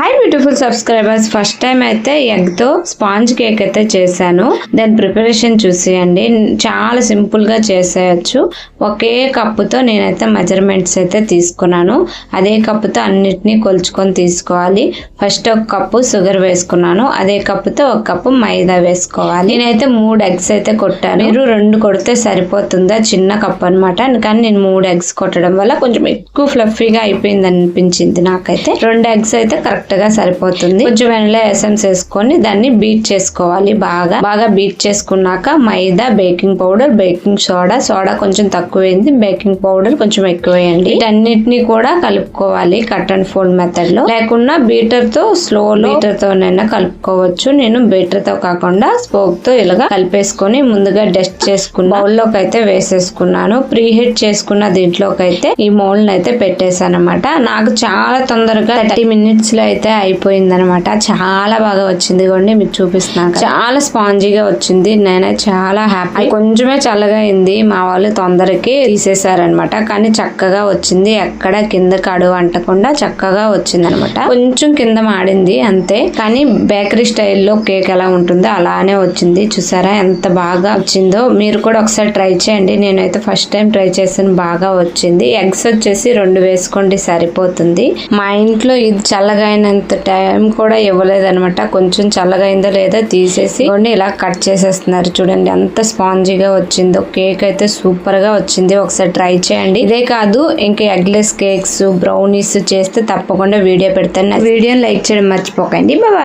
Hi beautiful subscribers first time అయితే ఎగ్తో sponge cake అయితే చేశాను. దాని ప్రిపరేషన్ చూసేయండి. చాలా సింపుల్గా చేసేయచ్చు. ఒకే కప్పుతో నేనైతే మెజర్మెంట్స్ అయితే తీసుకున్నాను. అదే కప్పుతో అన్నిటినీ కొలుచుకొని తీసుకోవాలి. ఫస్ట్ ఒక కప్పు షుగర్ వేసుకున్నాను. అదే కప్పుతో ఒక కప్పు మైదా వేసుకోవాలి. నేనైతే మూడు ఎగ్స్ అయితే కొట్టాను. మీరు రెండు కొడితే సరిపోతుందా? చిన్న కప్ అనమాట కానీ నేను మూడు ఎగ్స్ కొట్టడం వల్ల కొంచెం ఎక్కువ ఫ్లఫీగా అయిపోయింది అనిపించింది నాకైతే. రెండు ఎగ్స్ అయితే కరెక్ట్ కరెక్ట్గా సరిపోతుంది. కొంచెం వెనలా ఎసెన్స్ వేసుకొని దాన్ని బీట్ చేసుకోవాలి బాగా. బాగా బీట్ చేసుకున్నాక maida baking powder baking soda. Soda కొంచెం తక్కువైంది. బేకింగ్ పౌడర్ కొంచెం ఎక్కువేయండి వీటన్నిటిని కూడా కలుపుకోవాలి కట్ అండ్ ఫోల్డ్ మెథడ్లో లేకున్నా బీటర్తో స్లో బీటర్ తోనైనా కలుపుకోవచ్చు. నేను బీటర్తో కాకుండా స్పోక్తో ఇలాగా కలిపేసుకొని ముందుగా డస్ట్ చేసుకున్న బౌల్లోకి అయితే వేసేసుకున్నాను. ప్రీ హీట్ చేసుకున్న దీంట్లోకి అయితే ఈ మౌల్ని అయితే పెట్టేశాను అనమాట నాకు చాలా తొందరగా థర్టీ మినిట్స్లో అయితే అయితే అయిపోయిందనమాట. చాలా బాగా వచ్చింది ఇదిగోండి మీకు చూపిస్తున్నాను చాలా స్పాంజీగా వచ్చింది. నేనే చాలా హ్యాపీ. కొంచెమే చల్లగా అయింది. మా వాళ్ళు తొందరకి తీసేశారనమాట కానీ చక్కగా వచ్చింది. ఎక్కడ కింద కడుగు అంటకుండా చక్కగా వచ్చింది అనమాట కొంచెం కింద మాడింది అంతే. కానీ బేకరీ స్టైల్లో కేక్ ఎలా ఉంటుందో అలానే వచ్చింది. చూసారా ఎంత బాగా వచ్చిందో. మీరు కూడా ఒకసారి ట్రై చేయండి. నేనైతే ఫస్ట్ టైం ట్రై చేసాను బాగా వచ్చింది. ఎగ్స్ వచ్చేసి రెండు వేసుకోండి సరిపోతుంది. మా ఇంట్లో ఇది చల్లగా అయినంత టైం కూడా ఇవ్వలేదన్నమాట. కొంచెం చల్లగా అయిందో లేదో తీసేసి ఇదిగోండి ఇలా కట్ చేసేస్తున్నారు. చూడండి ఎంత స్పాంజీగా వచ్చిందో. కేక్ అయితే సూపర్గా వచ్చింది. ఒకసారి ట్రై చేయండి. ఇదే కాదు ఇంకా ఎగ్లెస్ కేక్స్ బ్రౌనీస్ చేస్తే తప్పకుండా వీడియో పెడతాను. వీడియోని లైక్ చేయడం మర్చిపోకండి. బాబా